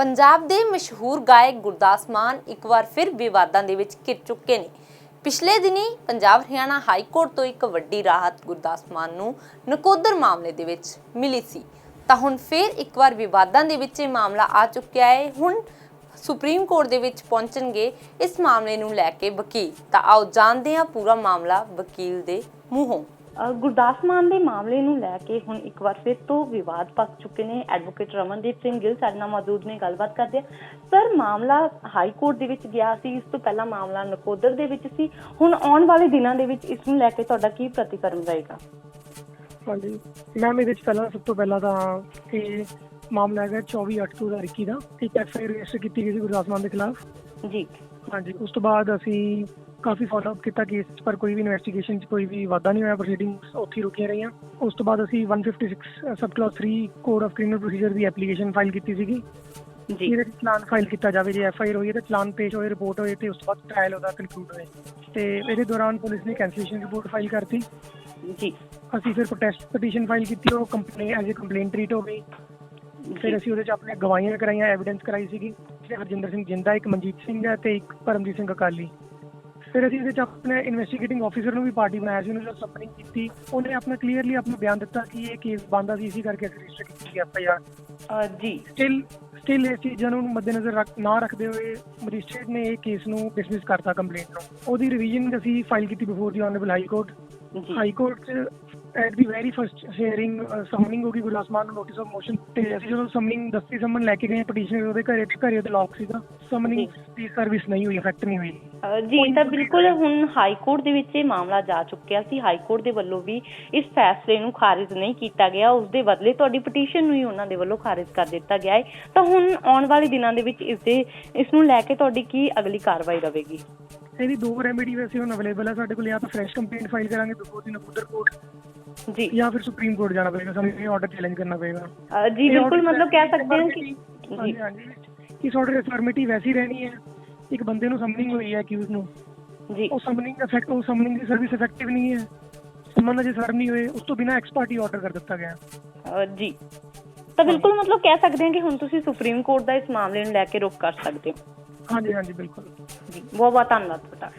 ਪੰਜਾਬ ਦੇ ਮਸ਼ਹੂਰ ਗਾਇਕ ਗੁਰਦਾਸ ਮਾਨ ਇੱਕ ਵਾਰ ਫਿਰ ਵਿਵਾਦਾਂ ਦੇ ਵਿੱਚ ਘਿਰ ਚੁੱਕੇ ਨੇ। ਪਿਛਲੇ ਦਿਨੀ ਪੰਜਾਬ ਹਰਿਆਣਾ ਹਾਈ ਕੋਰਟ ਤੋਂ ਇੱਕ ਵੱਡੀ ਰਾਹਤ ਗੁਰਦਾਸ ਮਾਨ ਨੂੰ ਨਕੋਦਰ ਮਾਮਲੇ ਦੇ ਵਿੱਚ ਮਿਲੀ ਸੀ। ਤਾਂ ਹੁਣ ਫਿਰ ਇੱਕ ਵਾਰ ਵਿਵਾਦਾਂ ਦੇ ਵਿੱਚ ਇਹ ਮਾਮਲਾ ਆ ਚੁੱਕਿਆ ਹੈ। ਹੁਣ ਸੁਪਰੀਮ ਕੋਰਟ ਦੇ ਵਿੱਚ ਪਹੁੰਚਣਗੇ ਇਸ ਮਾਮਲੇ ਨੂੰ ਲੈ ਕੇ ਵਕੀਲ। ਤਾਂ ਆਓ ਜਾਣਦੇ ਹਾਂ ਪੂਰਾ ਮਾਮਲਾ ਵਕੀਲ ਦੇ ਮੂੰਹੋਂ। ਗੁਰਦਾਸ ਮਾਨ ਦੇ ਮਾਮਲੇ ਨੂੰ ਲੈ ਕੇ ਹੁਣ ਇੱਕ ਵਾਰ ਫਿਰ ਤੋਂ ਵਿਵਾਦ ਪੱਕ ਚੁੱਕੇ ਨੇ। ਐਡਵੋਕੇਟ ਰਮਨਦੀਪ ਸਿੰਘ ਗਿੱਲ ਸਾਡੇ ਨਾਲ ਮੌਜੂਦ ਨੇ ਗੱਲਬਾਤ ਕਰਦੇ ਆ। ਸਰ ਮਾਮਲਾ ਹਾਈ ਕੋਰਟ ਦੇ ਵਿੱਚ ਗਿਆ ਸੀ। ਇਸ ਤੋਂ ਪਹਿਲਾਂ ਮਾਮਲਾ ਨਕੋਦਰ ਦੇ ਵਿੱਚ ਸੀ। ਹੁਣ ਆਉਣ ਵਾਲੇ ਦਿਨਾਂ ਦੇ ਵਿੱਚ ਇਸ ਨੂੰ ਲੈ ਕੇ ਤੁਹਾਡਾ ਕੀ ਪ੍ਰਤੀਕਰਮ ਰਹੇਗਾ? ਹਾਂਜੀ। ਮੈਮ ਇਹਦੇ ਵਿੱਚ ਪਹਿਲਾਂ ਸਭ ਤੋਂ ਪਹਿਲਾਂ ਤਾਂ ਇਹ ਮਾਮਲਾ ਹੈਗਾ 24 ਅੱਠ 2021 ਦਾ। ਇੱਕ ਐਫ ਆਈ ਰਜਿਸਟਰ ਕੀਤੀ ਗਈ ਸੀ ਗੁਰਦਾਸ ਮਾਨ ਦੇ ਖਿਲਾਫ। ਜੀ। ਹਾਂਜੀ। ਉਸ ਤੋਂ ਬਾਅਦ ਅਸੀਂ ਕਾਫੀ ਫਾਲੋ ਅਪ ਕੀਤਾ ਕੇਸ ਪਰ ਕੋਈ ਵੀ ਇਨਵੈਸਟੀਗੇਸ਼ਨ 'ਚ ਕੋਈ ਵੀ ਵਾਧਾ ਨਹੀਂ ਹੋਇਆ ਪ੍ਰੋਸੀਡਿੰਗਸ ਉੱਥੇ ਰੁਕੀਆਂ ਰਹੀਆਂ। ਉਸ ਤੋਂ ਬਾਅਦ ਅਸੀਂ 156 sub clause 3 code of criminal procedure the application file ਕੀਤੀ ਸੀਗੀ। ਜੀ। ਇਹਦੇ ਚਲਾਨ ਫਾਈਲ ਕੀਤਾ ਜਾਵੇ ਜੇ ਐਫ ਆਈ ਆਰ ਹੋਈ ਤਾਂ ਚਲਾਨ ਪੇਸ਼ ਹੋਏ ਰਿਪੋਰਟ ਹੋਏ ਤੇ ਉਸ ਤੋਂ ਬਾਅਦ ਟ੍ਰਾਇਲ ਉਹਦਾ ਕਨਕਲੂਡ ਹੋਏ। ਤੇ ਇਹਦੇ ਦੌਰਾਨ ਪੁਲਿਸ ਨੇ ਕੈਂਸਲੇਸ਼ਨ ਰਿਪੋਰਟ ਫਾਈਲ ਕਰਤੀ। ਜੀ। ਅਸੀਂ ਫਿਰ ਪ੍ਰੋਟੈਸਟ ਪਟੀਸ਼ਨ ਫਾਈਲ ਕੀਤੀ ਉਹ complaint as a complaint treat ਹੋ ਗਈ। ਫਿਰ ਅਸੀਂ ਉਹਦੇ ਚ ਆਪਣੇ ਗਵਾਹੀਆਂ ਕਰਾਈਆਂ ਐਵੀਡੈਂਸ ਕਰਾਈ ਸੀਗੀ। ਹਰਜਿੰਦਰ ਸਿੰਘ ਜਿੰਦਾ ਇੱਕ ਮਨਜੀਤ ਸਿੰਘ ਹੈ ਤੇ ਇੱਕ ਪਰਮਜੀਤ ਸਿੰਘ ਅਕਾਲੀ। ਫਿਰ ਅਸੀਂ ਇਹਦੇ ਚ ਆਪਣੇ ਇਨਵੈਸਟੀਗੇਟਿੰਗ ਆਫੀਸਰ ਨੂੰ ਵੀ ਪਾਰਟੀ ਬਣਾਇਆ ਸੀ ਉਹਨੂੰ ਜਦੋਂ ਸਪਨਿੰਗ ਕੀਤੀ ਉਹਨੇ ਆਪਣਾ ਕਲੀਅਰਲੀ ਆਪਣਾ ਬਿਆਨ ਦਿੱਤਾ ਕਿ ਇਹ ਕੇਸ ਬੰਦਾ ਸੀ ਇਸੇ ਕਰਕੇ ਅਸੀਂ ਰਜਿਸਟਰ ਕੀਤੀ ਐਫ ਆਈ ਆਰ ਜੀ। ਸਟਿਲ ਸਟਿਲ ਇਸ ਚੀਜ਼ਾਂ ਨੂੰ ਮੱਦੇਨਜ਼ਰ ਨਾ ਰੱਖਦੇ ਹੋਏ ਮੈਜਿਸਟ੍ਰੇਟ ਨੇ ਇਹ ਕੇਸ ਨੂੰ ਡਿਸਮਿਸ ਕਰਤਾ ਕੰਪਲੇਂਟ ਨੂੰ। ਉਹਦੀ ਰਿਵੀਜ਼ਨ ਅਸੀਂ ਫਾਈਲ ਕੀਤੀ before the honourable high court high court ਚ at the very first hearing summoning ਹੋ ਗਈ ਗੁਰਦਾਸ ਮਾਨ ਨੂੰ ਨੋਟਿਸ ਆਫ ਮੋਸ਼ਨ ਤੇ ਅਸੀਂ ਜਦੋਂ ਸਮਨਿੰਗ ਦਸਤੀ ਸਮਨ ਲੈ ਕੇ ਗਏ ਪਟੀਸ਼ਨਰ ਉਹਦੇ ਘਰੇ ਤੇ ਘਰੇ ਉਹਦੇ ਲੌਕ ਸੀਗਾ ਸਮਨਿੰਗ ਦੀ ਸਰਵਿਸ ਨਹੀਂ ਹੋਈ ਇਫੈਕਟ ਨਹੀਂ ਹੋਈ ਜੀ ਤਾਂ ਬਿਲਕੁਲ ਹੁਣ ਹਾਈ ਕੋਰਟ ਦੇ ਵਿੱਚ ਇਹ ਮਾਮਲਾ ਜਾ ਚੁੱਕਿਆ ਸੀ ਹਾਈ ਕੋਰਟ ਦੇ ਵੱਲੋਂ ਵੀ ਇਸ ਫੈਸਲੇ ਨੂੰ ਖਾਰਿਜ ਨਹੀਂ ਕੀਤਾ ਗਿਆ ਉਸ ਦੇ ਬਦਲੇ ਤੁਹਾਡੀ ਪਟੀਸ਼ਨ ਨੂੰ ਹੀ ਉਹਨਾਂ ਦੇ ਵੱਲੋਂ ਖਾਰਿਜ ਕਰ ਦਿੱਤਾ ਗਿਆ ਹੈ ਤਾਂ ਹੁਣ ਆਉਣ ਵਾਲੇ ਦਿਨਾਂ ਦੇ ਵਿੱਚ ਇਸ ਦੇ ਇਸ ਨੂੰ ਲੈ ਕੇ ਤੁਹਾਡੀ ਕੀ ਅਗਲੀ ਕਾਰਵਾਈ ਰਹੇਗੀ ਇਹਦੀ ਦੋ ਰੈਮੇਡੀ ਵੈਸੇ ਹੁਣ ਅਵੇਲੇਬਲ ਹੈ ਸਾਡੇ ਕੋਲ ਜਾਂ ਤਾਂ ਫਰੈਸ਼ ਕੰਪਲੇਂਟ ਫਾਈਲ ਕਰਾਂਗੇ ਬਿਫੋਰ ਦੀ ਨਕੂਦਰ ਕੋਰਟ ਜੀ। ਜਾਂ ਫਿਰ ਸੁਪਰੀਮ ਕੋਰਟ ਜਾਣਾ ਪਏਗਾ ਸਾਨੂੰ ਇਹ ਆਰਡਰ ਚੈਲੰਜ ਕਰਨਾ ਪਏਗਾ। ਜੀ ਬਿਲਕੁਲ ਮਤਲਬ ਕਹਿ ਸਕਦੇ ਹਾਂ ਕਿ ਹਾਂਜੀ ਹਾਂਜੀ ਇਸ ਆਰਡਰ ਦੀ ਫਾਰਮੈਲਿਟੀ ਵੈਸੀ ਰਹਿਣੀ ਹੈ ਇੱਕ ਬੰਦੇ ਨੂੰ ਸਮਨਿੰਗ ਹੋਈ ਹੈ ਅਕਿਊਜ਼ ਨੂੰ। ਜੀ। ਉਹ ਸਮਨਿੰਗ ਇਫੈਕਟ ਉਹ ਸਮਨਿੰਗ ਦੀ ਸਰਵਿਸ ਇਫੈਕਟਿਵ ਨਹੀਂ ਹੈ। ਸਮਨ ਜੇ ਸਰਵ ਨਹੀਂ ਹੋਏ ਉਸ ਤੋਂ ਬਿਨਾ ਐਕਸਪਰਟੀ ਆਰਡਰ ਕਰ ਦਿੱਤਾ ਗਿਆ। ਜੀ। ਤਾਂ ਬਿਲਕੁਲ ਮਤਲਬ ਕਹਿ ਸਕਦੇ ਹਾਂ ਕਿ ਹੁਣ ਤੁਸੀਂ ਸੁਪਰੀਮ ਕੋਰਟ ਦਾ ਇਸ ਮਾਮਲੇ ਨੂੰ ਲੈ ਕੇ ਰੁਖ ਕਰ ਸਕਦੇ ਹੋ। ਹਾਂਜੀ ਹਾਂਜੀ ਬਿਲਕੁਲ। ਜੀ ਬਹੁਤ ਬਹੁਤ ਧੰਨਵਾਦ ਤੁਹਾਡਾ